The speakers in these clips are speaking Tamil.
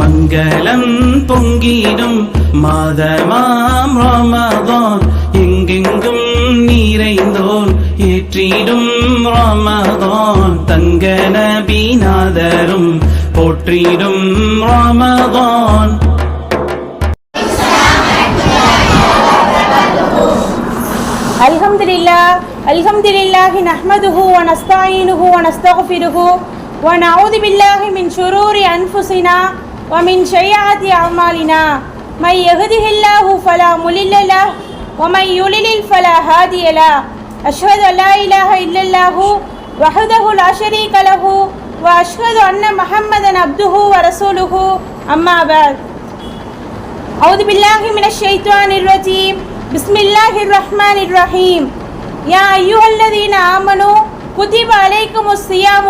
மங்களம் பொங்கிடும் மாதமாம் ரமதான் எங்கெங்கும் நிறைந்தோன் ஏற்றிடும் ரமதான் தங்க நபிநாதரும் போற்றிடும் ரமதான் الحمد لله الحمد لله نحمده ونستعينه ونستغفره ونعوذ بالله من شرور أنفسنا ومن سيئات أعمالنا من يهده الله فلا مضل له ومن يضلل فلا هادي له. أشهد أن لا إله إلا الله وحده لا شريك له وأشهد أن محمدا عبده ورسوله. أما بعد أعوذ بالله من الشيطان الرجيم. بسم الله الرحمن الرحيم. يا أيها الذين آمنوا كتب عليكم الصيام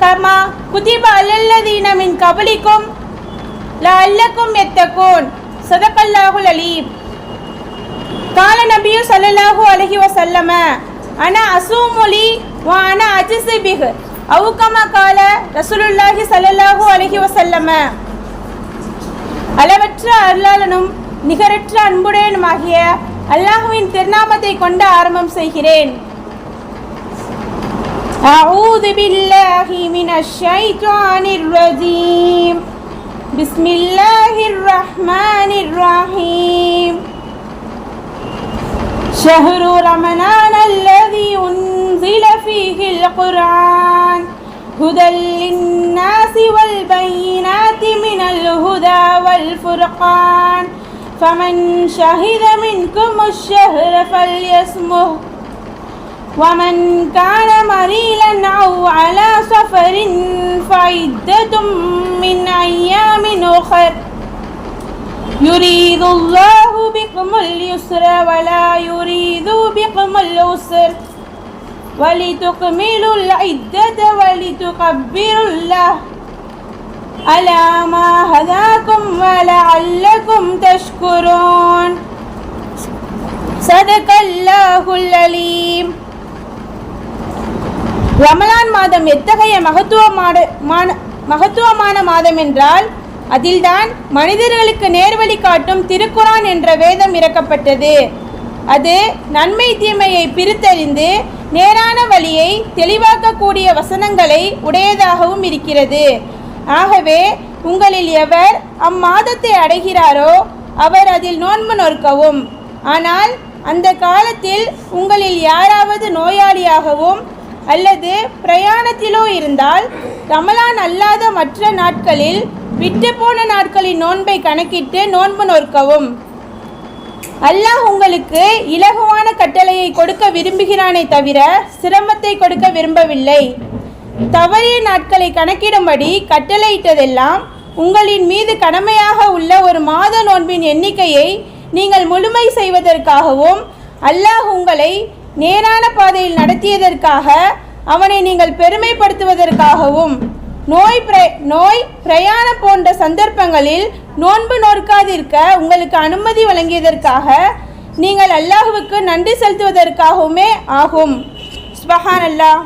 كما كتب على الذين من قبلكم. لعلكم يتقون صدق الله العليم قال النبي صلى الله عليه وسلم أنا أصوم لي وأنا أجزي به أو كما قال رسول الله صلى الله عليه وسلم அளவற்ற அருளாளனும் நிகரற்ற அன்புடையனுமாகிய அல்லாஹுவின் திருநாமத்தை கொண்டு ஆரம்பம் செய்கிறேன் أعوذ بالله من الشيطان الرجيم بسم الله الرحمن الرحيم شهر رمضان الذي أنزل فيه القرآن هدى للناس والبينات من الهدى والفرقان فمن شهد منكم الشهر فليصمه ومن كان مريلا أو على سفر فعدة من أيام أخر يريد الله بكم اليسر ولا يريد بكم العسر ولتكملوا العدة ولتكبروا الله. على ما هداكم ولعلكم تشكرون. صدق الله العليم. ரமலான் மாதம் எத்தகைய மகத்துவமான மான- மகத்துவமான மாதம் என்றால் அதில்தான் மனிதர்களுக்கு நேர்வழி காட்டும் திருக்குரான் என்ற வேதம் இறக்கப்பட்டது. அது நன்மை தீமையை பிரித்தறிந்து நேரான வழியை தெளிவாக்கக்கூடிய வசனங்களை உடையதாகவும் இருக்கிறது. ஆகவே உங்களில் எவர் அம்மாதத்தை அடைகிறாரோ அவர் அதில் நோன்பு நோற்கவும் ஆனால் அந்த காலத்தில் உங்களில் யாராவது நோயாளியாகவும் அல்லது பிரயாணத்திலோ இருந்தால் ரமலான் அல்லாத மற்ற நாட்களில் விட்டுப்போன நாட்களின் நோன்பை கணக்கிட்டு நோன்பு நோற்கவும் அல்லாஹ் உங்களுக்கு இலகுவான கட்டளையை கொடுக்க விரும்புகிறானே தவிர சிரமத்தை கொடுக்க விரும்பவில்லை. தவறிய நாட்களை கணக்கிடும்படி கட்டளையிட்டதெல்லாம் உங்களின் மீது கடமையாக உள்ள ஒரு மாத நோன்பின் எண்ணிக்கையை நீங்கள் முழுமை செய்வதற்காகவும் அல்லாஹ் உங்களை நேரான பாதையில் நடத்தியதற்காக அவனை நீங்கள் பெருமைப்படுத்துவதற்காகவும் நோய் பிர நோய் பிரயாணம் போன்ற சந்தர்ப்பங்களில் நோன்பு நோற்காதிருக்க உங்களுக்கு அனுமதி வழங்கியதற்காக நீங்கள் அல்லாஹுவுக்கு நன்றி செலுத்துவதற்காகவுமே ஆகும். சுபஹான் அல்லாஹ்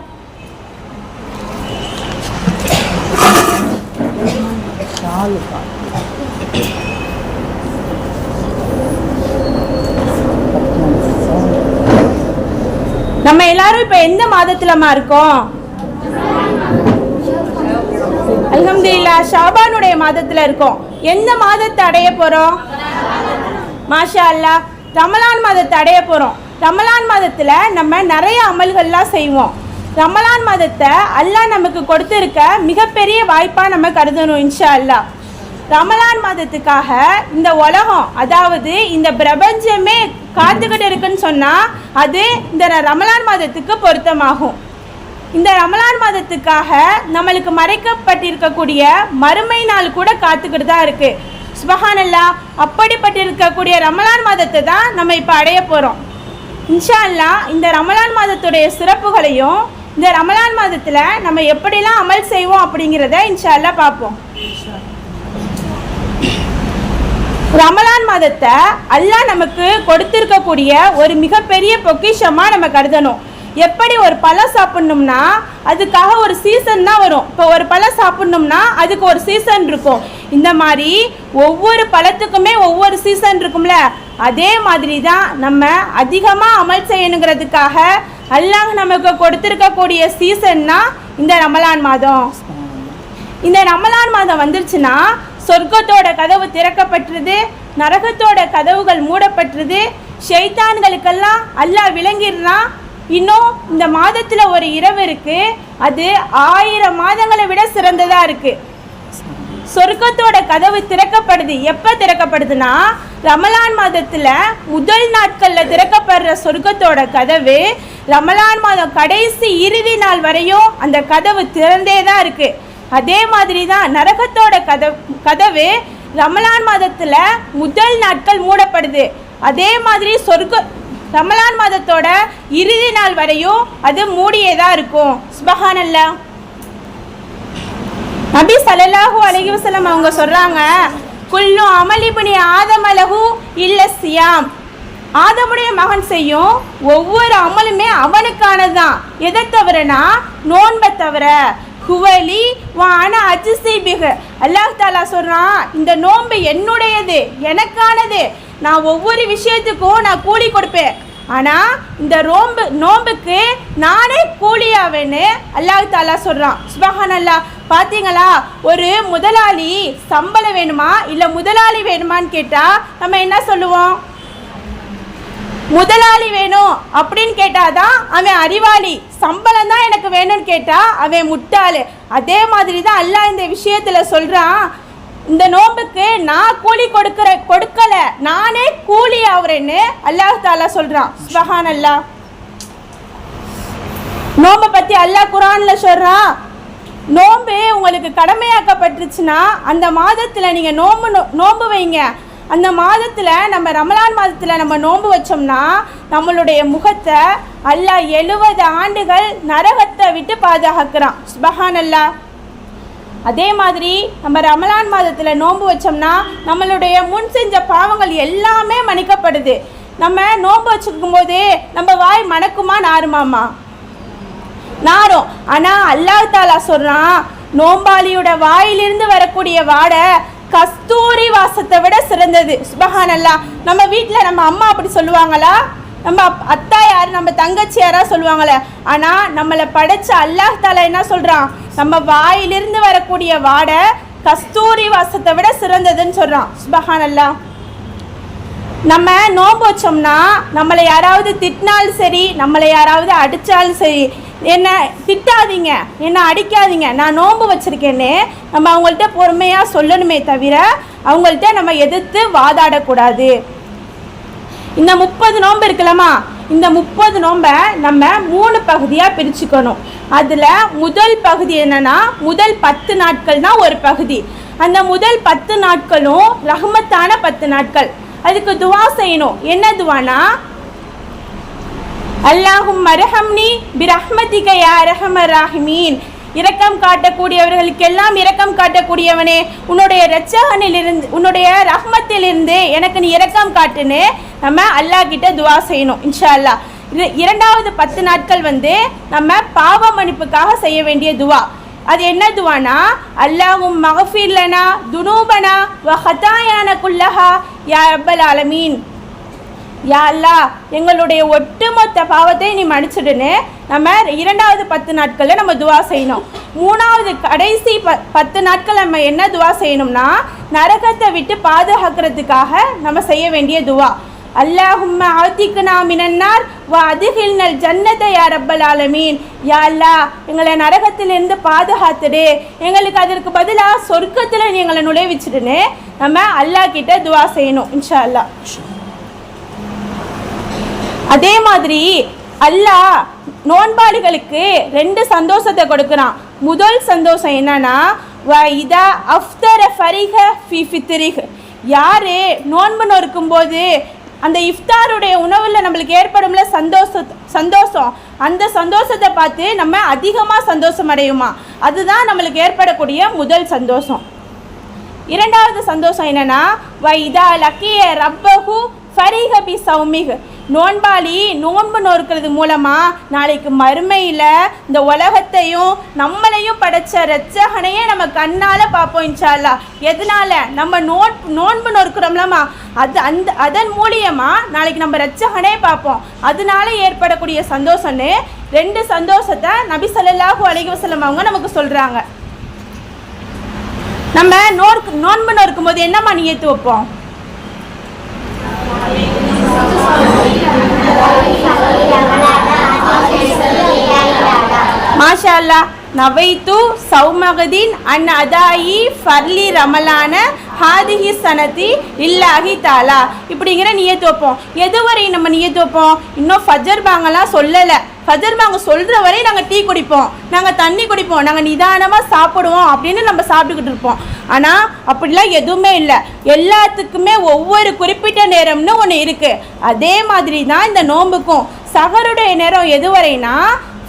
நம்ம எல்லாரும் இப்ப எந்த மாதத்துலமா இருக்கோம்? அல்ஹம்துலில்லாஹ் ஷாபானுடைய மாதத்துல இருக்கோம். எந்த மாதத்தை அடைய போறோம்? மாஷா அல்லாஹ் ரமலான் மாதத்தை அடைய போறோம். ரமலான் மாதத்துல நம்ம நிறைய அமல்கள்லாம் செய்வோம். ரமலான் மாதத்தை அல்லாஹ் நமக்கு கொடுத்துருக்க மிகப்பெரிய வாய்ப்பாக நம்ம கருதணும் இன்ஷா அல்லாஹ் ரமலான் மாதத்துக்காக இந்த உலகம் அதாவது இந்த பிரபஞ்சமே காத்துக்கிட்டு இருக்குன்னு சொன்னால் அது இந்த ரமலான் மாதத்துக்கு பொருத்தமாகும். இந்த ரமலான் மாதத்துக்காக நம்மளுக்கு மறைக்கப்பட்டிருக்கக்கூடிய மறுமை நாள் கூட காத்துக்கிட்டு தான் இருக்குது சுபஹானல்லா அப்படிப்பட்டிருக்கக்கூடிய ரமலான் மாதத்தை தான் நம்ம இப்போ அடைய போகிறோம் இன்ஷா அல்லா இந்த ரமலான் மாதத்துடைய சிறப்புகளையும் இந்த ரமலான் மாதத்தில் நம்ம எப்படிலாம் அமல் செய்வோம் அப்படிங்கிறத இன்ஷா அல்லா பார்ப்போம். ரமலான் மாதத்தை அல்லாஹ் நமக்கு கொடுத்திருக்கக்கூடிய ஒரு மிகப்பெரிய பொக்கிஷமாக நம்ம கருதணும். எப்படி ஒரு பழம் சாப்பிட்ணும்னா அதுக்காக ஒரு சீசன் தான் வரும். இப்போ ஒரு பழம் சாப்பிட்ணும்னா அதுக்கு ஒரு சீசன் இருக்கும். இந்த மாதிரி ஒவ்வொரு பழத்துக்குமே ஒவ்வொரு சீசன் இருக்கும்ல? அதே மாதிரி தான் நம்ம அதிகமாக அமல் செய்யணுங்கிறதுக்காக அல்லாஹ் நமக்கு கொடுத்துருக்கக்கூடிய சீசன்னா இந்த ரமலான் மாதம். இந்த ரமலான் மாதம் வந்துருச்சுன்னா சொர்க்கத்தோட கதவு திறக்கப்பட்டுருது நரகத்தோட கதவுகள் மூடப்பட்டுருது. ஷைத்தான்களுக்கெல்லாம் அல்லாஹ் விளங்கிடுறான். இன்னும் இந்த மாதத்தில் ஒரு இரவு இருக்கு. அது ஆயிரம் மாதங்களை விட சிறந்ததா இருக்கு. சொர்க்கத்தோட கதவு திறக்கப்படுது. எப்போ திறக்கப்படுதுன்னா ரமலான் மாதத்தில் முதல் நாட்களில் திறக்கப்படுற சொர்க்கத்தோட கதவு ரமலான் மாதம் கடைசி இறுதி நாள் வரையும் அந்த கதவு திறந்தே தான் இருக்குது அதே மாதிரி தான் நரகத்தோட கதவு கதவு ரமலான் மாதத்தில் முதல் நாட்கள் மூடப்படுது. அதே மாதிரி சொர்க்க ரமலான் மாதத்தோட இறுதி நாள் வரையும் அது மூடியே தான் இருக்கும். சுபஹானல்லா. நபி சலல்லாஹூ அலைஹி அவங்க சொல்றாங்க குல்லு அமலிபுனி ஆதமலகு இல்ல சியாம். ஆதமுடைய மகன் செய்யும் ஒவ்வொரு அமலுமே அவனுக்கானதுதான். எதை தவிரனா? நோன்பை தவிர. குவலி வான அஜிசை பிக அல்லாஹ் தாலா சொல்கிறான் இந்த நோன்பு என்னுடையது எனக்கானது. நான் ஒவ்வொரு விஷயத்துக்கும் நான் கூலி கொடுப்பேன். ஆனால் இந்த நோம்பு நோம்புக்கு நானே கூலியாவேன்னு அல்லாஹ் தாலா சொல்கிறான் சுபஹான் அல்லா பார்த்தீங்களா ஒரு முதலாளி சம்பளம் வேணுமா இல்லை முதலாளி வேணுமான்னு கேட்டால் நம்ம என்ன சொல்லுவோம்? முதலாளி வேணும் அப்படின்னு கேட்டாதான் அவன் அறிவாளி. சம்பளம் தான் எனக்கு வேணும்னு கேட்டா அவன் முட்டாள். அதே மாதிரி தான் அல்லாஹ் இந்த விஷயத்துல சொல்றான். இந்த நோம்புக்கு நான் கூலி கொடுக்கிற கொடுக்கல. நானே கூலி ஆகுறேன்னு அல்லாஹ் தாலா சொல்றான். சுபஹான் அல்லாஹ் நோம்பை பத்தி அல்லாஹ் குரான்ல சொல்றான். நோம்பு உங்களுக்கு கடமையாக்கப்பட்டுருச்சுன்னா அந்த மாதத்தில் நீங்கள் நோம்பு நோ- நோம்பு வைங்க. அந்த மாதத்தில் நம்ம ரமலான் மாதத்தில் நம்ம நோன்பு வச்சோம்னா நம்மளுடைய முகத்தை அல்லாஹ் எழுபது ஆண்டுகள் நரகத்தை விட்டு பாதுகாக்கிறான். சுபஹான் அல்லாஹ் அதே மாதிரி நம்ம ரமலான் மாதத்தில் நோன்பு வச்சோம்னா நம்மளுடைய முன் செஞ்ச பாவங்கள் எல்லாமே மன்னிக்கப்படுது. நம்ம நோன்பு வச்சுக்கும் போது நம்ம வாய் மணக்குமா நாருமாமா நாரும் ஆனால் அல்லாஹ் தாலா சொல்கிறான் நோம்பாளியோட வாயிலிருந்து வரக்கூடிய வாடை கஸ்தூரி வாசத்தை விட சிறந்தது. சுபஹான் அல்லாஹ் நம்ம வீட்டில் நம்ம அம்மா அப்படி சொல்லுவாங்களா? நம்ம அப்- அத்தா யார்? நம்ம தங்கச்சி யாரா சொல்லுவாங்களே. ஆனால் நம்மளை படைச்ச அல்லாஹ் தாலா என்ன சொல்கிறான் நம்ம வாயிலிருந்து வரக்கூடிய வாடை கஸ்தூரி வாசத்தை விட சிறந்ததுன்னு சொல்கிறான் சுபஹான் அல்லாஹ் நம்ம நோம்பு வச்சோம்னா நம்மளை யாராவது திட்டினாலும் சரி நம்மளை யாராவது அடித்தாலும் சரி என்னை திட்டாதீங்க என்னை அடிக்காதீங்க. நான் நோன்பு வச்சுருக்கேன்னு நம்ம அவங்கள்ட்ட பொறுமையாக சொல்லணுமே தவிர அவங்கள்ட்ட நம்ம எதிர்த்து வாதாடக்கூடாது. இந்த முப்பது நோன்பு இருக்கலாமா இந்த முப்பது நோன்பை நம்ம மூணு பகுதியாக பிரிச்சுக்கணும். அதில் முதல் பகுதி என்னென்னா முதல் பத்து நாட்கள் தான் ஒரு பகுதி. அந்த முதல் பத்து நாட்களும் ரஹ்மத்தான பத்து நாட்கள். அதுக்கு துவா செய்யணும். என்ன துவானா? அல்லாஹும் மரஹம்னி பிரஹ்மதிக யா ராஹிமீன். இரக்கம் காட்டக்கூடியவர்களுக்கெல்லாம் இரக்கம் காட்டக்கூடியவனே உன்னுடைய இரட்சகனிலிருந்து உன்னுடைய ரஹ்மத்திலிருந்து எனக்கு நீ இரக்கம் காட்டுன்னு நம்ம அல்லாஹ் கிட்ட துவா செய்யணும் இன்ஷா அல்லாஹ் இது இரண்டாவது பத்து நாட்கள் வந்து நம்ம பாவ மன்னிப்புக்காக செய்ய வேண்டிய துவா. அது என்ன துவானா? அல்லாஹும் மகஃபீர்லனா துனூபனா வ ஹதாயான குல்லஹா யா ரப்பல் ஆலமீன். யா எங்களுடைய ஒட்டுமொத்த பாவத்தை நீ மன்னிச்சிடுன்னு நம்ம இரண்டாவது பத்து நாட்களில் நம்ம துவா செய்யணும். மூணாவது கடைசி ப பத்து நாட்கள் நம்ம என்ன துவா செய்யணும்னா நரகத்தை விட்டு பாதுகாக்கிறதுக்காக நம்ம செய்ய வேண்டிய துவா. அல்லாஹும்ம நாம் இனன்னார் வா அதுகில்னல் ஜன்னத்தை யார் ரப்பல் ஆலமீன். யா அல்லாஹ் எங்களை நரகத்திலிருந்து பாதுகாத்துடு. எங்களுக்கு அதற்கு பதிலாக சொர்க்கத்தில் நீ எங்களை நுழைவிச்சிடுன்னு நம்ம அல்லாஹ் கிட்ட துவா செய்யணும் இன்ஷா அல்லாஹ். அதே மாதிரி அல்லாஹ் நோன்பாளிகளுக்கு ரெண்டு சந்தோஷத்தை கொடுக்குறான். முதல் சந்தோஷம் என்னன்னா இதா அஃப்தர ஃபரிக ஃபி ஃபித்ரிஹ். யார் நோன்பு நொறுக்கும்போது அந்த இஃப்தாருடைய உணவில் நம்மளுக்கு ஏற்படும்ல சந்தோஷ சந்தோஷம். அந்த சந்தோஷத்தை பார்த்து நம்ம அதிகமாக சந்தோஷம் அடையுமா? அதுதான் நம்மளுக்கு ஏற்படக்கூடிய முதல் சந்தோஷம். இரண்டாவது சந்தோஷம் என்னன்னா வைதா லக்கிய ரப்பகு ஃபரிஹ பி நோன்பாளி நோன்பு நோக்கிறது மூலமாக நாளைக்கு மறுமையில் இந்த உலகத்தையும் நம்மளையும் படைச்ச ரச்சகனையே நம்ம கண்ணால் பார்ப்போம் இன்ஷால்லா எதனால? நம்ம நோன் நோன்பு நோக்கிறோம்லமா அது அந்த அதன் மூலியமாக நாளைக்கு நம்ம ரச்சகனே பார்ப்போம். அதனால ஏற்படக்கூடிய சந்தோஷம்னு ரெண்டு சந்தோஷத்தை நபி ஸல்லல்லாஹு அலைஹி வசலம் அவங்க நமக்கு சொல்கிறாங்க நம்ம நோர்க்கு நோன்பு நோக்கும் போது என்னம்மா நீ ஏற்று வைப்போம்? மாஷா அல்லா நவைத்து சௌமகதீன் அன் அதாயி ஃபர்லி ரமலான ஹாதிஹி சனதி இல்லாஹி தாலா. இப்படிங்கிற நியத்து வைப்போம். எதுவரை நம்ம நியத்து வைப்போம்? இன்னும் ஃபஜர் பாங்கெல்லாம் சொல்லலை. ஃபஜர் பாங்க சொல்கிற வரை நாங்கள் டீ குடிப்போம். நாங்கள் தண்ணி குடிப்போம். நாங்கள் நிதானமாக சாப்பிடுவோம் அப்படின்னு நம்ம சாப்பிட்டுக்கிட்டு இருப்போம். ஆனால் அப்படிலாம் எதுவுமே இல்லை. எல்லாத்துக்குமே ஒவ்வொரு குறிப்பிட்ட நேரம்னு ஒன்று இருக்குது அதே மாதிரி தான் இந்த நோன்புக்கும் சகருடைய நேரம் எதுவரைனா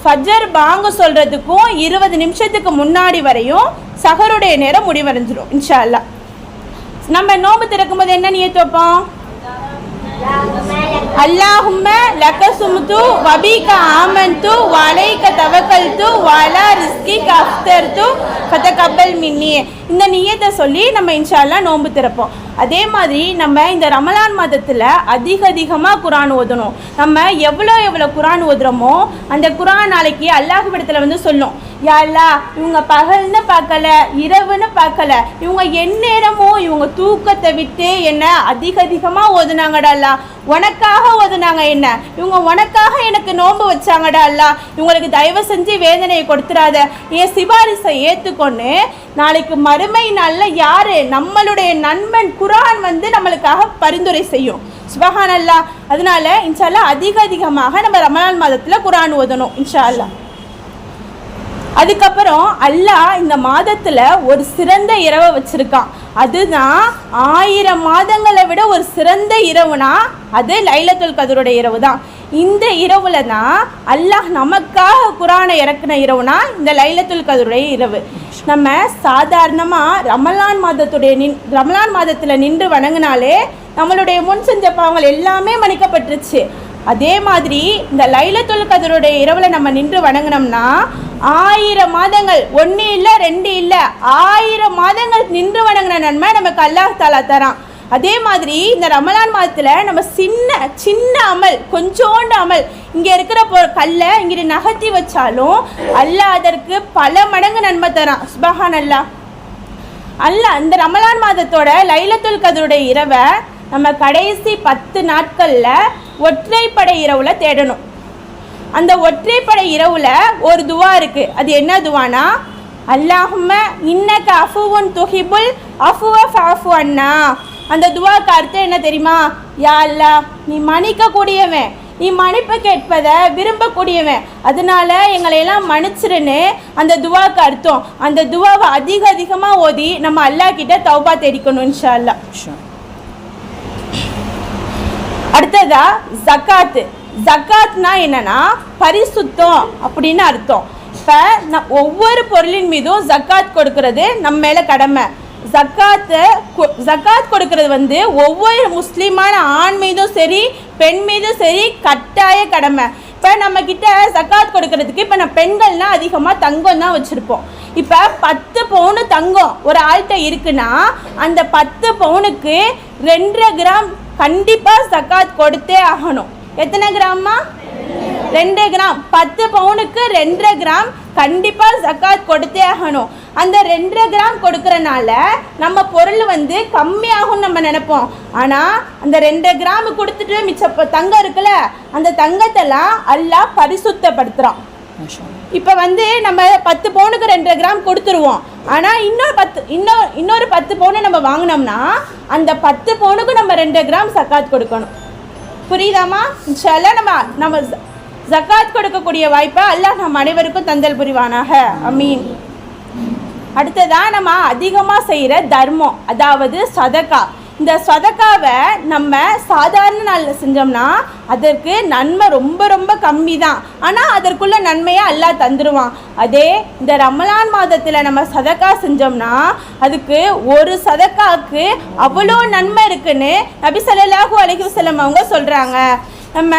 ஃபஜர் பாங்க சொல்கிறதுக்கும் இருபது நிமிஷத்துக்கு முன்னாடி வரையும் சகருடைய நேரம் முடிவடைஞ்சிடும் இன்ஷா அல்லாஹ் நம்ம நோம்பு திறக்கும் போது என்ன நியத்து வைப்போம் அல்லாஹும்ம லக்க சுமுத்து வபீக ஆமன்து வலைக்க தவக்கல்து வலா ரிஸ்கி கஃப்தர்து ஃபதகப்பல் மின்னி. இந்த நியத்தை சொல்லி நம்ம இன்ஷால்லாம் நோன்பு திறப்போம். அதே மாதிரி நம்ம இந்த ரமலான் மாதத்தில் அதிக அதிகமாக குரான் ஓதணும். நம்ம எவ்வளோ எவ்வளோ குரான் ஓதுறோமோ அந்த குரான் நாளைக்கு அல்லாஹ்விடத்தில் வந்து சொல்லும். யா இவங்க பகல்னு பார்க்கல இரவுன்னு பார்க்கல இவங்க எந்நேரமும் இவங்க தூக்கத்தை விட்டு என்ன அதிக அதிகமாக ஓதுனாங்கடா உனக்காக ஓதுனாங்க என்ன? இவங்க உனக்காக எனக்கு நோன்பு வச்சாங்கடா அல்லா. இவங்களுக்கு தயவு செஞ்சு வேதனையை கொடுத்துடாத என் சிபாரிசை ஏற்றுக்கொண்டு நாளைக்கு மறுமை நாளில் யாரு நம்மளுடைய நண்பன் குரான் வந்து நம்மளுக்காக பரிந்துரை செய்யும். சுபஹான் அல்லா அதனால இன்ஷா அதிக அதிகமாக நம்ம ரமணான் மாதத்தில் குரான் ஓதணும் இன்ஷா அல்லா அதுக்கப்புறம் அல்லாஹ் இந்த மாதத்தில் ஒரு சிறந்த இரவை வச்சுருக்கான். அதுதான் ஆயிரம் மாதங்களை விட ஒரு சிறந்த இரவுனா அது லைலத்துல் கதருடைய இரவு தான் இந்த இரவுல தான் அல்லாஹ் நமக்காக குரானை இறக்குன இரவுனா இந்த லைலத்துல் கதருடைய இரவு. நம்ம சாதாரணமாக ரமலான் மாதத்துடைய நின் ரமலான் மாதத்தில் நின்று வணங்கினாலே நம்மளுடைய முன் செஞ்ச பாவங்கள் எல்லாமே மன்னிக்கப்பட்டுருச்சு. அதே மாதிரி இந்த லைலத்துல் கதருடைய இரவில் நம்ம நின்று வணங்கினோம்னா ஆயிரம் மாதங்கள் ஒன்று இல்லை ரெண்டு இல்லை ஆயிரம் மாதங்கள் நின்று வணங்கின நன்மை நமக்கு அல்லாஹ் தாலா தரான். அதே மாதிரி இந்த ரமலான் மாதத்தில் நம்ம சின்ன சின்ன அமல் கொஞ்சோண்டு அமல் இங்கே இருக்கிற போ கல்லை இங்கிட்டு நகர்த்தி வச்சாலும் அல்லாஹ் அதற்கு பல மடங்கு நன்மை தரான். சுபஹான் அல்லாஹ் அல்ல இந்த ரமலான் மாதத்தோட லைலத்துல் கதருடைய இரவை நம்ம கடைசி பத்து நாட்களில் ஒற்றைப்படை இரவில் தேடணும். அந்த ஒற்றைப்படை இரவுல ஒரு துவா இருக்கு. அது என்ன துவானா? அல்லாஹும்ம இன்னக்க அஃபுவுன் துஹிபுல் அஃபுவ ஃபஃபு அண்ணா. அந்த துவாக்கு அர்த்தம் என்ன தெரியுமா? யா அல்லாஹ் நீ மன்னிக்க கூடியவன் நீ மன்னிப்பு கேட்பதை விரும்பக்கூடியவன். அதனால எங்களை எல்லாம் மன்னிச்சிருன்னு அந்த துவாக்கு அர்த்தம். அந்த துவாவை அதிக அதிகமாக ஓதி நம்ம அல்லாஹ் கிட்ட தௌபா தேடிக்கணும் இன்ஷா அல்லாஹ். அடுத்ததா ஜக்காத்து. ஜக்காத்னா என்னன்னா பரிசுத்தம் அப்படின்னு அர்த்தம். இப்போ ந ஒவ்வொரு பொருளின் மீதும் ஜக்காத் கொடுக்கறது நம்ம மேலே கடமை. ஜக்காத்து கொ- ஜக்காத் கொடுக்கறது வந்து ஒவ்வொரு முஸ்லீமான ஆண் மீதும் சரி பெண் மீதும் சரி கட்டாய கடமை. இப்போ நம்மக்கிட்ட ஜக்காத் கொடுக்கறதுக்கு இப்போ நம்ம பெண்கள்னால் அதிகமாக தங்கம் தான் வச்சுருப்போம். இப்போ பத்து பவுனு தங்கம் ஒரு ஆள்கிட்ட இருக்குன்னா அந்த பத்து பவுனுக்கு ரெண்டரை கிராம் கண்டிப்பாக ஜக்காத் கொடுத்தே ஆகணும். எத்தனை கிராம்மா ரெண்டு கிராம். பத்து பவுனுக்கு ரெண்டரை கிராம். கண்டிப்பாக ஜக்காத் கொடுத்தே ஆகணும். அந்த ரெண்டரை கிராம் கொடுக்கறனால நம்ம பொருள் வந்து கம்மியாகும்னு நம்ம நினைப்போம். ஆனால் அந்த ரெண்டரை கிராம் கொடுத்துட்டு மிச்ச தங்கம் இருக்குல்ல அந்த தங்கத்தெல்லாம் அல்லாஹ் பரிசுத்தப்படுத்துகிறான் இப்போ வந்து நம்ம பத்து பவுனுக்கு ரெண்டரை கிராம் கொடுத்துருவோம். ஆனால் இன்னொரு பத்து இன்னொரு இன்னொரு பத்து பவுனை நம்ம வாங்கினோம்னா அந்த பத்து பவுனுக்கு நம்ம ரெண்டு கிராம் சக்காத் கொடுக்கணும். புரியுதாமா இன்ஷால்லா நம்ம நம்ம ஜக்காத் கொடுக்கக்கூடிய வாய்ப்பை அல்லாஹ் நம்ம அனைவருக்கும் தந்தல் புரிவானாக. அமீன். அடுத்ததா நம்ம அதிகமாக செய்கிற தர்மம் அதாவது சதக்கா. இந்த சொதக்காவை நம்ம சாதாரண நாளில் செஞ்சோம்னா அதற்கு நன்மை ரொம்ப ரொம்ப கம்மி தான் ஆனால் அதற்குள்ள நன்மையை அல்லாஹ் தந்துடுவான் அதே இந்த ரமலான் மாதத்தில் நம்ம சதக்கா செஞ்சோம்னா அதுக்கு ஒரு சதக்காவுக்கு அவ்வளோ நன்மை இருக்குன்னு நபி ஸல்லல்லாஹு அலைஹி அவங்க சொல்கிறாங்க நம்ம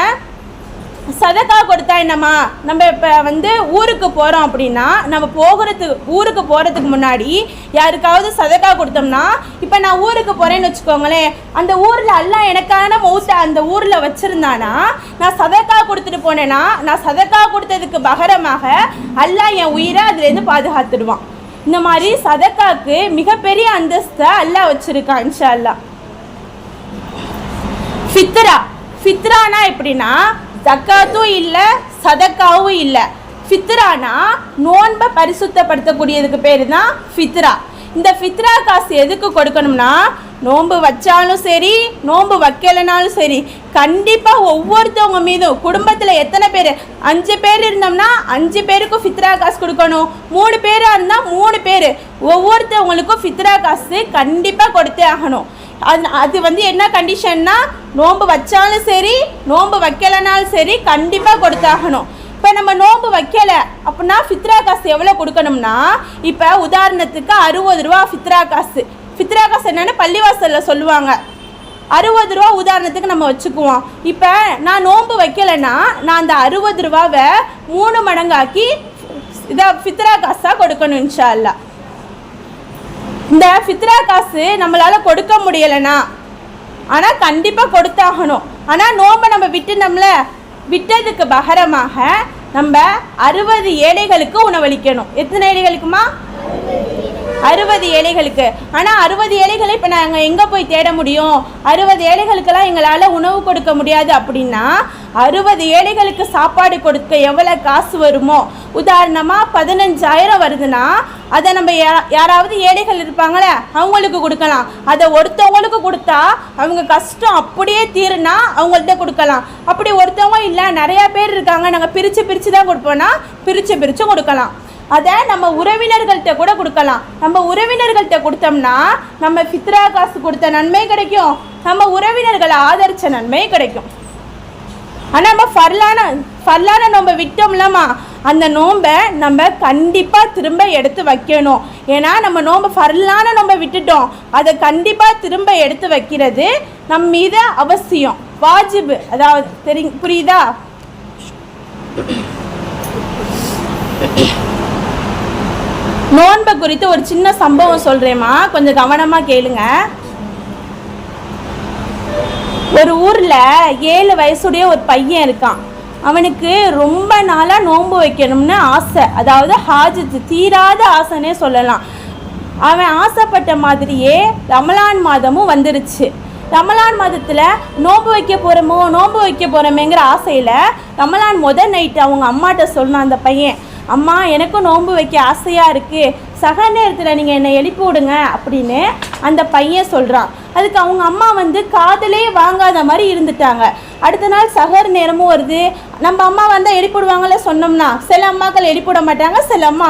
சதக்கா கொடுத்தா என்னம்மா? நம்ம இப்போ வந்து ஊருக்கு போகிறோம் அப்படின்னா நம்ம போகிறதுக்கு ஊருக்கு போகிறதுக்கு முன்னாடி யாருக்காவது சதக்கா கொடுத்தோம்னா இப்போ நான் ஊருக்கு போகிறேன்னு வச்சுக்கோங்களேன். அந்த ஊரில் எல்லாம் எனக்கான மௌத்தை அந்த ஊரில் வச்சுருந்தானா நான் சதக்கா கொடுத்துட்டு போனேன்னா நான் சதக்கா கொடுத்ததுக்கு பகரமாக அல்லாஹ் என் உயிரை அதுலேருந்து பாதுகாத்துடுவான். இந்த மாதிரி சதக்காக்கு மிகப்பெரிய அந்தஸ்தை அல்லாஹ் வச்சுருக்கான் இன்ஷா அல்லாஹ். ஃபித்ரா. ஃபித்ரானா எப்படின்னா ஜக்காத்தும் இல்லை சதக்காவும் இல்லை. ஃபித்ரானா? நோன்பை பரிசுத்தப்படுத்தக்கூடியதுக்கு பேர் தான் ஃபித்ரா. இந்த ஃபித்ரா காசு எதுக்கு கொடுக்கணும்னா நோன்பு வச்சாலும் சரி நோன்பு வைக்கலைனாலும் சரி கண்டிப்பாக ஒவ்வொருத்தவங்க மீதும் குடும்பத்தில் எத்தனை பேர்? அஞ்சு பேர் இருந்தோம்னா அஞ்சு பேருக்கும் ஃபித்ரா காசு கொடுக்கணும். மூணு பேராக இருந்தால் மூணு பேர். ஒவ்வொருத்தவங்களுக்கும் ஃபித்ரா காசு கண்டிப்பாக கொடுத்தே ஆகணும். அது அது வந்து என்ன கண்டிஷன்னா நோன்பு வச்சாலும் சரி நோன்பு வைக்கலைனாலும் சரி கண்டிப்பாக கொடுத்தாகணும் இப்போ நம்ம நோன்பு வைக்கலை அப்படின்னா ஃபித்ரா காசு எவ்வளோ கொடுக்கணும்னா இப்போ உதாரணத்துக்கு அறுபது ரூபா ஃபித்ரா காசு. ஃபித்ரா காசு பள்ளிவாசலில் சொல்லுவாங்க. அறுபது ரூபா உதாரணத்துக்கு நம்ம வச்சுக்குவோம். இப்போ நான் நோன்பு வைக்கலைன்னா நான் அந்த அறுபது ரூபாவை மூணு மடங்காக்கி இதை ஃபித்ரா காசாக கொடுக்கணும் இன்ஷா அல்லா இந்த ஃபித்ரா காசு நம்மளால் கொடுக்க முடியலைன்னா ஆனால் கண்டிப்பாக கொடுத்தாகணும். ஆனால் நோம்பை நம்ம விட்டுனோம்ல விட்டதுக்கு பகரமாக நம்ம அறுபது ஏழைகளுக்கு உணவளிக்கணும். எத்தனை ஏழைகளுக்குமா? அறுபது ஏழைகளுக்கு. ஆனால் அறுபது ஏழைகளை இப்போ நாங்கள் எங்கே போய் தேட முடியும்? அறுபது ஏழைகளுக்கெல்லாம் எங்களால் உணவு கொடுக்க முடியாது அப்படின்னா அறுபது ஏழைகளுக்கு சாப்பாடு கொடுக்க எவ்வளோ காசு வருமோ? உதாரணமாக பதினஞ்சாயிரம் வருதுன்னா அதை நம்ம யா- யாராவது ஏழைகள் இருப்பாங்களே அவங்களுக்கு கொடுக்கலாம். அதை ஒருத்தவங்களுக்கு கொடுத்தா அவங்க கஷ்டம் அப்படியே தீருனா அவங்கள்ட்ட கொடுக்கலாம். அப்படி ஒருத்தவங்க இல்லை நிறையா பேர் இருக்காங்க. நாங்கள் பிரித்து பிரித்து தான் கொடுப்போம்னா பிரித்து பிரித்து கொடுக்கலாம். அதை நம்ம உறவினர்கள்ட்ட கூட கொடுக்கலாம். நம்ம உறவினர்கள்ட்ட கொடுத்தோம்னா நம்ம ஃபித்ரா காசு கொடுத்த நன்மை கிடைக்கும். நம்ம உறவினர்களை ஆதரித்த நன்மை கிடைக்கும். ஆனால் நம்ம ஃபர்லான ஃபர்லான நோம்பை விட்டோம்லம்மா அந்த நோன்பை நம்ம கண்டிப்பாக திரும்ப எடுத்து வைக்கணும். ஏன்னா நம்ம நோன்பை ஃபர்லான நோம்பை விட்டுட்டோம். அதை கண்டிப்பாக திரும்ப எடுத்து வைக்கிறது நம் மீது அவசியம். வாஜிபு அதாவது தெரி புரியுதா? நோன்பை குறித்து ஒரு சின்ன சம்பவம் சொல்கிறேம்மா கொஞ்சம் கவனமாக கேளுங்க. ஒரு ஊரில் ஏழு வயசுடைய ஒரு பையன் இருக்கான். அவனுக்கு ரொம்ப நாளாக நோன்பு வைக்கணும்னு ஆசை. அதாவது ஹாஜத்து தீராத ஆசைன்னே சொல்லலாம். அவன் ஆசைப்பட்ட மாதிரியே ரமலான் மாதமும் வந்துருச்சு. ரமலான் மாதத்தில் நோன்பு வைக்க போகிறோமோ நோன்பு வைக்க போகிறோமேங்கிற ஆசையில் ரமலான் முத நைட்டு அவங்க அம்மாட்ட சொன்னான் அந்த பையன். அம்மா எனக்கும் நோன்பு வைக்க ஆசையாக இருக்குது சக நேரத்தில் நீங்கள் என்னை எழுப்பி விடுங்க அப்படின்னு அந்த பையன் சொல்கிறான் அதுக்கு அவங்க அம்மா வந்து காதலே வாங்காத மாதிரி இருந்துட்டாங்க. அடுத்த நாள் சகர் நேரமும் வருது. நம்ம அம்மா வந்தால் எழுப்பிடுவாங்கல்ல சொன்னோம்னா சில அம்மாக்கள் எழுப்பிவிட மாட்டாங்க சில அம்மா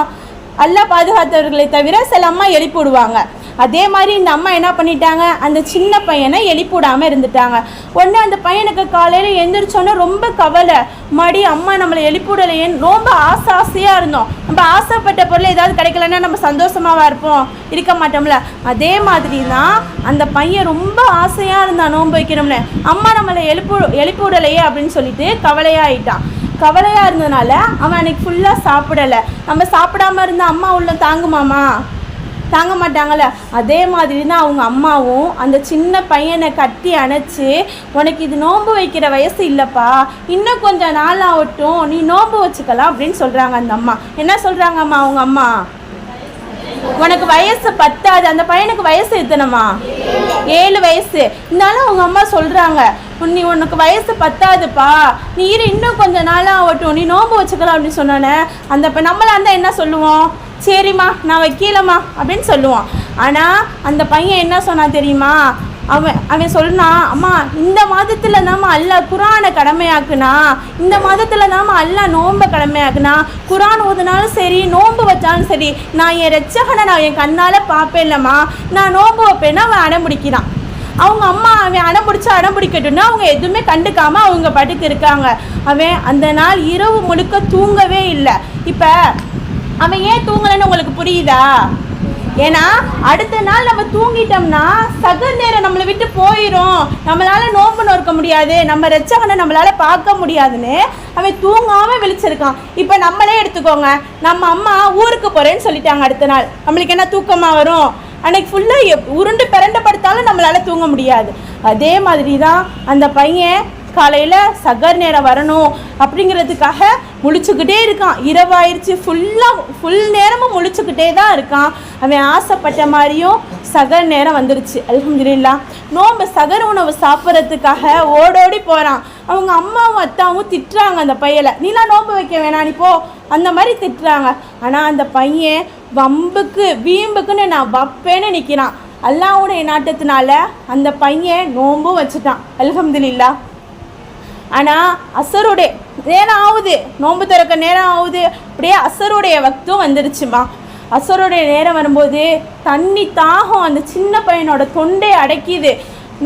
அல்லா பாதுகாத்தவர்களை தவிர சில அம்மா எழுப்பிவிடுவாங்க அதே மாதிரி இந்த அம்மா என்ன பண்ணிட்டாங்க? அந்த சின்ன பையனை எழுப்பிவிடாமல் இருந்துட்டாங்க. உடனே அந்த பையனுக்கு காலையில் எழுந்திரிச்சோன்னே ரொம்ப கவலை. மடி அம்மா நம்மளை எழுப்பி விடலையேன்னு ரொம்ப ஆசை ஆசையாக இருந்தோம். நம்ம ஆசைப்பட்ட பொருள் ஏதாவது கிடைக்கலன்னா நம்ம சந்தோஷமாவா இருப்போம். இருக்க மாட்டோம்ல. அதே மாதிரி தான் அந்த பையன் ரொம்ப ஆசையாக இருந்தான் நோன்பு வைக்கணும்னு. அம்மா நம்மளை எழுப்பு எழுப்பி விடலையே அப்படின்னு சொல்லிட்டு கவலையாயிட்டான். கவலையாக இருந்ததுனால அவன் அன்னைக்கு ஃபுல்லாக சாப்பிடலை. நம்ம சாப்பிடாம இருந்த அம்மா உள்ள தாங்குமாமா? தாங்க மாட்டாங்கல்ல. அதே மாதிரி தான் அவங்க அம்மாவும் அந்த சின்ன பையனை கட்டி அணைச்சி உனக்கு இது நோன்பு வைக்கிற வயசு இல்லைப்பா. இன்னும் கொஞ்சம் நாள் ஆகட்டும். நீ நோன்பு வச்சுக்கலாம் அப்படின்னு சொல்கிறாங்க அந்த அம்மா. என்ன சொல்கிறாங்கம்மா அவங்க அம்மா? உனக்கு வயசு பத்தாது. அந்த பையனுக்கு வயசு எத்தனைம்மா? ஏழு வயசு. இருந்தாலும் அவங்க அம்மா சொல்கிறாங்க நீ உனக்கு வயசு பத்தாதுப்பா. நீ இரு இன்னும் கொஞ்சம் நாளாக ஆகட்டும். நீ நோன்பு வச்சுக்கலாம் அப்படின்னு சொன்னானே அந்த இப்போ நம்மளா இருந்தால் என்ன சொல்லுவோம்? சரிம்மா நான் வைக்கலம்மா அப்படின்னு சொல்லுவான். ஆனால் அந்த பையன் என்ன சொன்னான் தெரியுமா? அவன் அவன் சொன்னான் அம்மா இந்த மாதத்தில் நாம் அல்ல குரானை கடமையாக்குனா இந்த மாதத்தில் தாம்மா அல்ல நோன்பை கடமையாக்குனா குரான் ஓதுனாலும் சரி நோன்பு வச்சாலும் சரி நான் என் ரட்சகனை நான் என் கண்ணால் பார்ப்பேன் இல்லைம்மா நான் நோன்பு வைப்பேன்னா அவன் அடம் பிடிக்கிறான் அவங்க அம்மா அவன் அடம் பிடிச்சா அடம் பிடிக்கட்டும்னா அவங்க எதுவுமே கண்டுக்காம அவங்க படுத்து இருக்காங்க. அவன் அந்த நாள் இரவு முழுக்க தூங்கவே இல்லை. இப்போ அவன் ஏன் தூங்கலைன்னு உங்களுக்கு புரியுதா? ஏன்னா அடுத்த நாள் நம்ம தூங்கிட்டோம்னா சக நேரம் நம்மளை விட்டு போயிடும் நம்மளால நோன்பு நோக்க முடியாது. நம்ம ரச்சகனை நம்மளால பார்க்க முடியாதுன்னு அவன் தூங்காம விழிச்சிருக்கான். இப்போ நம்மளே எடுத்துக்கோங்க. நம்ம அம்மா ஊருக்கு போறேன்னு சொல்லிட்டாங்க அடுத்த நாள். நம்மளுக்கு என்ன தூக்கமா வரும்? அன்னைக்கு ஃபுல்லாக உருண்டு பிறண்ட படுத்தாலும் நம்மளால தூங்க முடியாது. அதே மாதிரி தான் அந்த பையன் காலையில் சகர் நேரம் வரணும் அப்படிங்கிறதுக்காக முழிச்சுக்கிட்டே இருக்கான். இரவாயிருச்சு ஃபுல்லாக ஃபுல் நேரமும் முழிச்சுக்கிட்டே தான் இருக்கான். அவன் ஆசைப்பட்ட மாதிரியும் சகர் நேரம் வந்துருச்சு. அல்ஹம்துலில்லா. நோம்பு சகர் உணவு சாப்பிட்றதுக்காக ஓடோடி போகிறான் அவங்க அம்மாவும் அத்தாவும் திட்டுறாங்க அந்த பையலை. நீலாம் நோன்பு வைக்க வேணாம் நீ போ. அந்த மாதிரி திட்டுறாங்க. ஆனால் அந்த பையன் வம்புக்கு வீம்புக்குன்னு நான் வப்பேன்னு நிற்கிறான் அல்லாவுடைய நாட்டத்தினால அந்த பையன் நோன்பும் வச்சுட்டான். அல்ஹம்துலில்லா. ஆனால் அசருடைய நேரம் ஆகுது நோன்பு திறக்க நேரம் ஆகுது அப்படியே அசருடைய வக்தும் வந்துருச்சுமா. அசருடைய நேரம் வரும்போது தண்ணி தாகம் அந்த சின்ன பையனோட தொண்டை அடைக்கிது.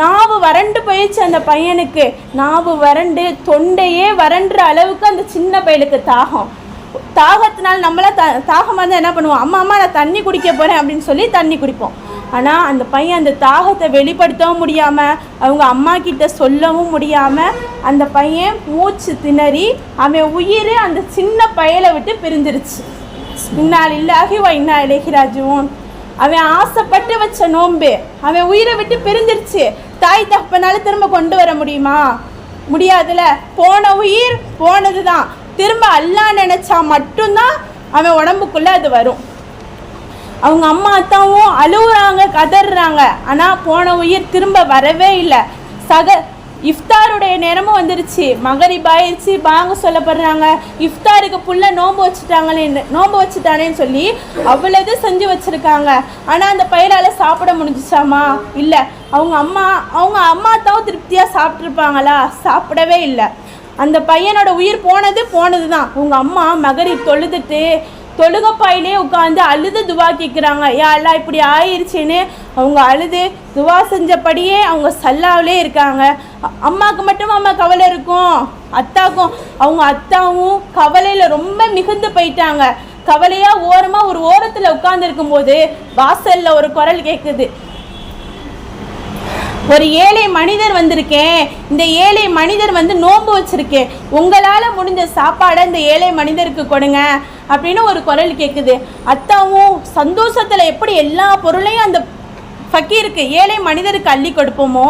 நாவு வறண்டு போயிடுச்சு அந்த பையனுக்கு. நாவு வறண்டு தொண்டையே வறண்டுற அளவுக்கு அந்த சின்ன பையனுக்கு தாகம். தாகத்தினால் நம்மளாம் த தாகமாக இருந்தால் என்ன பண்ணுவோம்? அம்மா அம்மா நான் தண்ணி குடிக்க போகிறேன் அப்படின்னு சொல்லி தண்ணி குடிப்போம். ஆனால் அந்த பையன் அந்த தாகத்தை வெளிப்படுத்தவும் முடியாமல் அவங்க அம்மா கிட்ட சொல்லவும் முடியாமல் அந்த பையன் மூச்சு திணறி அவன் உயிர் அந்த சின்ன பயலை விட்டு பிரிஞ்சிருச்சு. இன்னால் இல்லாகி வைனா இன்னா இலகிராஜுவும் அவன் ஆசைப்பட்டு வச்ச நோன்பு அவன் உயிரை விட்டு பிரிஞ்சிருச்சு. தாய் தகப்பனால திரும்ப கொண்டு வர முடியுமா? முடியாதுல. போன உயிர் போனது தான் திரும்ப அல்லா நினைச்சா மட்டும்தான் அவன் உடம்புக்குள்ளே அது வரும். அவங்க அம்மா அத்தாவும் அழுகுறாங்க கதறாங்க ஆனால் போன உயிர் திரும்ப வரவே இல்லை. சக இஃப்தாருடைய நேரமும் வந்துருச்சு. மகரிப் ஆயிடுச்சு பாங்க சொல்லப்படுறாங்க. இஃப்தாருக்கு புள்ள நோன்பு வச்சுட்டாங்களே நோன்பு வச்சுட்டானேன்னு சொல்லி அவ்வளவு செஞ்சு வச்சுருக்காங்க. ஆனால் அந்த பயிரால் சாப்பிட முடிஞ்சிச்சாமா? இல்லை. அவங்க அம்மா அவங்க அம்மா அத்தாவும் திருப்தியாக சாப்பிட்ருப்பாங்களா சாப்பிடவே இல்லை. அந்த பையனோட உயிர் போனது போனது தான் உங்கள் அம்மா மகரி தொழுதுட்டு தொழுகப்பாயிலே உட்காந்து அழுது துவா கேட்குறாங்க யா அல்லா இப்படி ஆயிடுச்சின்னு அவங்க அழுது துவா செஞ்சபடியே அவங்க சல்லாவிலே இருக்காங்க. அம்மாவுக்கு மட்டும் அம்மா கவலை இருக்கும். அத்தாக்கும் அவங்க அத்தாவும் கவலையில் ரொம்ப மிகுந்து போயிட்டாங்க. கவலையாக ஓரமாக ஒரு ஓரத்தில் உட்காந்துருக்கும் போது வாசலில் ஒரு குரல் கேட்குது ஒரு ஏழை மனிதர் வந்திருக்கேன் இந்த ஏழை மனிதர் வந்து நோன்பு வச்சிருக்கேன் உங்களால் முடிஞ்ச சாப்பாடை இந்த ஏழை மனிதருக்கு கொடுங்க அப்படின்னு ஒரு குரல் கேட்குது அத்தாவும் சந்தோஷத்தில் எப்படி எல்லா பொருளையும் அந்த ஃபக்கீருக்கு ஏழை மனிதருக்கு அள்ளி கொடுப்போமோ?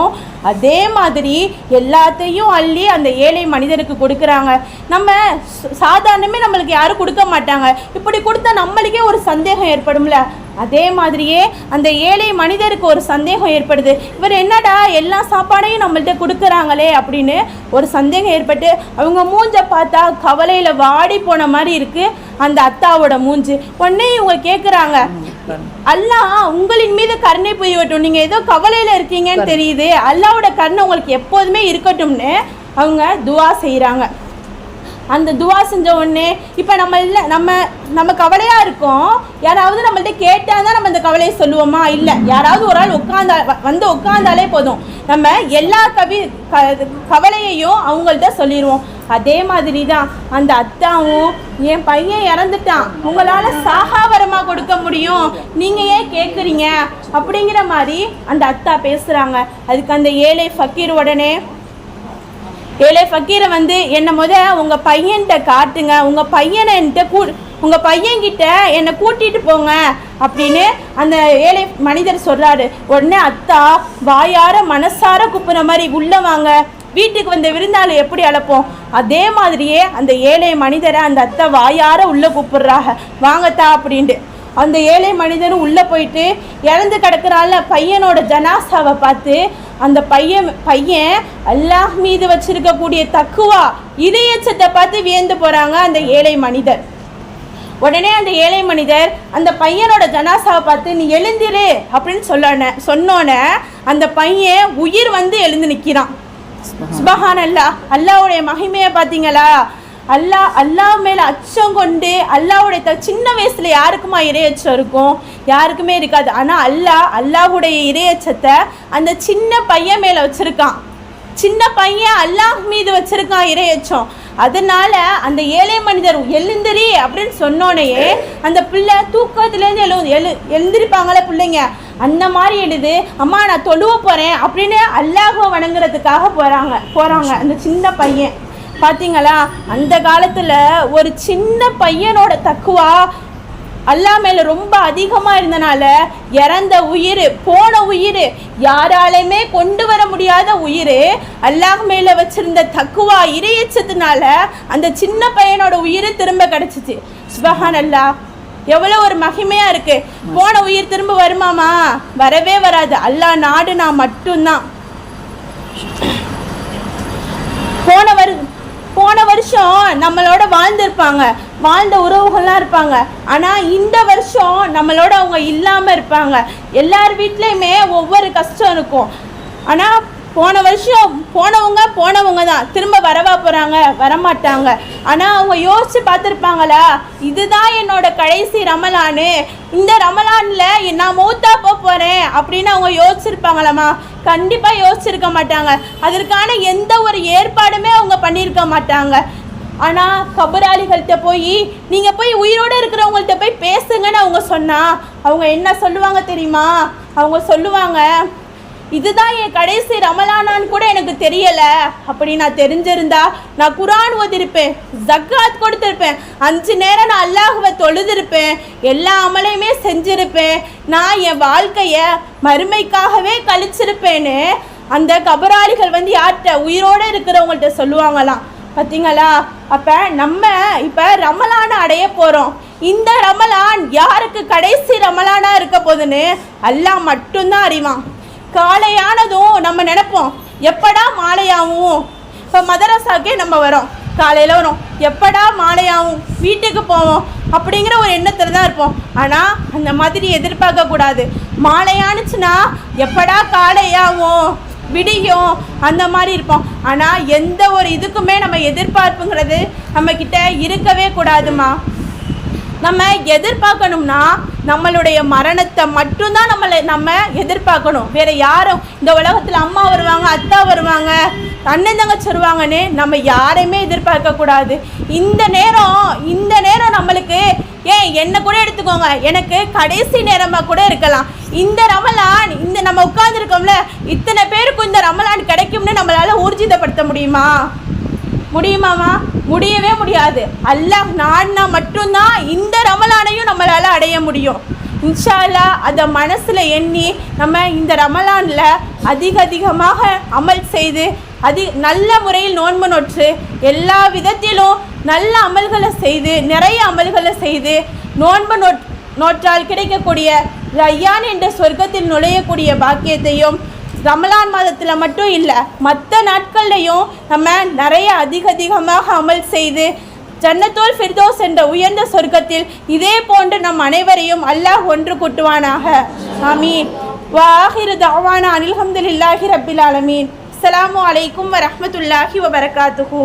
அதே மாதிரி எல்லாத்தையும் அள்ளி அந்த ஏழை மனிதருக்கு கொடுக்குறாங்க. நம்ம சாதாரணமே நம்மளுக்கு யாரும் கொடுக்க மாட்டாங்க. இப்படி கொடுத்தா நம்மளுக்கே ஒரு சந்தேகம் ஏற்படும்ல? அதே மாதிரியே அந்த ஏழை மனிதருக்கு ஒரு சந்தேகம் ஏற்படுது. இவர் என்னடா எல்லா சாப்பாடையும் நம்மள்ட்ட கொடுக்குறாங்களே அப்படின்னு ஒரு சந்தேகம் ஏற்பட்டு அவங்க மூஞ்ச பார்த்தா கவலையில் வாடி போன மாதிரி இருக்குது அந்த அத்தாவோட மூஞ்சு. உடனே இவங்க கேட்குறாங்க அல்லாஹ் உங்களின் மீது கருணை புரியட்டும் நீங்க ஏதோ கவலையில இருக்கீங்கன்னு தெரியுது. அல்லாவோட கருணை உங்களுக்கு எப்போதுமே இருக்கட்டும்னு அவங்க துவா செய்றாங்க. அந்த துவா செஞ்ச உடனே இப்போ நம்ம இல்லை நம்ம நம்ம கவலையாக இருக்கோம். யாராவது நம்மள்ட்ட கேட்டால் தான் நம்ம இந்த கவலையை சொல்லுவோமா? இல்லை. யாராவது ஒரு ஆள் உட்காந்தா வந்து உட்காந்தாலே போதும். நம்ம எல்லா கவி க கவலையையும் அவங்கள்ட்ட சொல்லிடுவோம் அதே மாதிரி தான் அந்த அத்தாவும் என் பையன் இறந்துட்டான். உங்களால் சாகாவரமாக கொடுக்க முடியும். நீங்கள் ஏன் கேட்குறீங்க அப்படிங்கிற மாதிரி அந்த அத்தா பேசுகிறாங்க அதுக்கு அந்த ஏழை ஃபக்கீர் உடனே ஏழை ஃபக்கீரை வந்து என்னை முத உங்கள் பையன்கிட்ட காட்டுங்க. உங்கள் பையனை என்கிட்ட கூ உங்கள் பையன்கிட்ட என்னை கூட்டிகிட்டு போங்க அப்படின்னு அந்த ஏழை மனிதர் சொல்கிறாரு உடனே அத்தா வாயார மனசார கூப்பிட்ற மாதிரி உள்ளே வாங்க. வீட்டுக்கு வந்த விருந்தாளி எப்படி அழைப்போம்? அதே மாதிரியே அந்த ஏழை மனிதரை அந்த அத்தை வாயார உள்ளே கூப்பிடுறாங்க. வாங்கத்தா அப்படின்ட்டு. அந்த ஏழை மனிதனும் உள்ளே போயிட்டு இறந்து கிடக்குறால பையனோட ஜனாசாவை பார்த்து அந்த பையன் பையன் அல்லாஹ் மீது வச்சிருக்கக்கூடிய தக்குவா இதயச்சத்தை பார்த்து வியந்து போகிறாங்க அந்த ஏழை மனிதர். உடனே அந்த ஏழை மனிதர் அந்த பையனோட ஜனாசாவை பார்த்து நீ எழுந்திரு அப்படின்னு சொல்லன சொன்னோன்னே அந்த பையன் உயிர் வந்து எழுந்து நிற்கிறான் சுபஹான் அல்லாஹ் அல்லாஹ்வுடைய மகிமையை பார்த்தீங்களா? அல்லாஹ் அல்லாஹ் மேலே அச்சம் கொண்டு அல்லாவுடைய த சின்ன வயசுல யாருக்குமா இரையச்சம் இருக்கும்? யாருக்குமே இருக்காது. ஆனால் அல்லாஹ் அல்லாஹ்வுடைய இரையச்சத்தை அந்த சின்ன பையன் மேலே வச்சிருக்கான். சின்ன பையன் அல்லாஹ் மீது வச்சிருக்கான் இரையச்சம். அதனால அந்த ஏழை மனிதர் எழுந்திரி அப்படின்னு சொன்னோனையே அந்த பிள்ளை தூக்கத்துலேருந்து எழு எழு எழுந்திருப்பாங்களே பிள்ளைங்க. அந்த மாதிரி எழுது அம்மா நான் தொழுவ போகிறேன் அப்படின்னு அல்லாஹ்வை வணங்குறதுக்காக போகிறாங்க போகிறாங்க அந்த சின்ன பையன். பார்த்தீங்களா அந்த காலத்தில் ஒரு சின்ன பையனோட தக்குவா அல்லாஹ் மேல ரொம்ப அதிகமாக இருந்தனால இறந்த உயிர் போன உயிர் யாராலையுமே கொண்டு வர முடியாத உயிர் அல்லாஹ் மேல வச்சிருந்த தக்குவா இறையச்சதுனால அந்த சின்ன பையனோட உயிர் திரும்ப கிடச்சிச்சு. சுபஹான் அல்லாஹ் எவ்வளோ ஒரு மகிமையாக இருக்கு. போன உயிர் திரும்ப வருமாமா? வரவே வராது. அல்லாஹ் நான் மட்டும்தான். போன வரு போன வருஷம் நம்மளோட வாழ்ந்திருப்பாங்க. வாழ்ந்த உறவுகள்லாம் இருப்பாங்க. ஆனால் இந்த வருஷம் நம்மளோட அவங்க இல்லாமல் இருப்பாங்க. எல்லார் வீட்லேயுமே ஒவ்வொரு கஷ்டம் இருக்கும். ஆனால் போன வருஷம் போனவங்க போனவங்க தான் திரும்ப வரவா போகிறாங்க வரமாட்டாங்க. ஆனால் அவங்க யோசித்து பார்த்துருப்பாங்களா இதுதான் என்னோட கடைசி ரமலானு. இந்த ரமலானில் நான் மூத்தா போக போகிறேன் அப்படின்னு அவங்க யோசிச்சிருப்பாங்களாம்மா கண்டிப்பாக யோசிச்சிருக்க மாட்டாங்க. அதற்கான எந்த ஒரு ஏற்பாடுமே அவங்க பண்ணியிருக்க மாட்டாங்க. ஆனால் கபராளிகள்கிட்ட போய் நீங்கள் போய் உயிரோடு இருக்கிறவங்கள்ட்ட போய் பேசுங்கன்னு அவங்க சொன்னால் அவங்க என்ன சொல்லுவாங்க தெரியுமா? அவங்க சொல்லுவாங்க இதுதான் என் கடைசி ரமலானான்னு கூட எனக்கு தெரியல. அப்படி நான் தெரிஞ்சிருந்தா நான் குரான் ஓதிருப்பேன் ஜக்காத் கொடுத்துருப்பேன் அஞ்சு நேரம் நான் அல்லாஹுவை தொழுதிருப்பேன் எல்லா அமலையுமே செஞ்சிருப்பேன். நான் என் வாழ்க்கையை மறுமைக்காகவே கழிச்சிருப்பேன்னு அந்த கபராளிகள் வந்து யார்கிட்ட? உயிரோடு இருக்கிறவங்கள்ட்ட சொல்லுவாங்களாம். பார்த்தீங்களா அப்போ நம்ம இப்போ ரமலான அடைய போகிறோம் இந்த ரமலான் யாருக்கு கடைசி ரமலானாக இருக்க போகுதுன்னு அல்லாஹ் மட்டும்தான் அறிவான். காலையானதும் நம்ம நினைப்போம் எப்படா மாலையாகும் இப்போ மதரசாக்கே நம்ம வரோம் காலையில் வரோம். எப்படா மாலையாகும் வீட்டுக்கு போவோம் அப்படிங்கிற ஒரு எண்ணத்தில் தான் இருப்போம். ஆனால் அந்த மாதிரி எதிர்பார்க்கக்கூடாது மாலையானுச்சுன்னா எப்படா காலையாகும் விடியும். அந்த மாதிரி இருப்போம். ஆனால் எந்த ஒரு இதுக்குமே நம்ம எதிர்பார்ப்புங்கிறது நம்மக்கிட்ட இருக்கவே கூடாதுமா நம்ம எதிர்பார்க்கணும்னா நம்மளுடைய மரணத்தை மட்டும்தான் நம்மளை நம்ம எதிர்பார்க்கணும். வேற யாரும் இந்த உலகத்தில் அம்மா வருவாங்க அத்தா வருவாங்க அண்ணன் தங்கச்சி வருவாங்கன்னு நம்ம யாரையுமே எதிர்பார்க்க கூடாது. இந்த நேரம் இந்த நேரம் நம்மளுக்கு ஏன் என்ன கூட எடுத்துக்கோங்க. எனக்கு கடைசி நேரமாக கூட இருக்கலாம். இந்த ரமலான் இந்த நம்ம உட்கார்ந்துருக்கோம்ல இத்தனை பேருக்கும் இந்த ரமலான் கிடைக்கும்னு நம்மளால ஊர்ஜிதப்படுத்த முடியுமா? முடியுமாமா முடியவே முடியாது. அல்லாஹ் நாடினா மட்டும்தான் இந்த ரமலானையும் நம்மளால் அடைய முடியும். இன்ஷால்லா அதை மனசில் எண்ணி நம்ம இந்த ரமலானில் அதிக அதிகமாக அமல் செய்து அதி நல்ல முறையில் நோன்பு நோற்று எல்லா விதத்திலும் நல்ல அமல்களை செய்து நிறைய அமல்களை செய்து நோன்பு நோட் நோற்றால் கிடைக்கக்கூடிய ரய்யான் என்ற சொர்க்கத்தில் நுழையக்கூடிய பாக்கியத்தையும் ரமலான் மாதத்தில் மட்டும் இல்லை மற்ற நாட்கள்லையும் நம்ம நிறைய அதிக அதிகமாக அமல் செய்து ஜன்னத்தோல் ஃபிர்தோஸ் என்ற உயர்ந்த சொர்க்கத்தில் இதே போன்று நம் அனைவரையும் அல்லாஹ் ஒன்று கூட்டுவானாக. ஆமீன். வாஹிரு தாவானா அனில்ஹம்துலில்லாஹி ரப்பில் ஆலமீன். அஸ்ஸலாமு அலைக்கும் வரமத்துல்லாஹி வபரகாத்துஹு.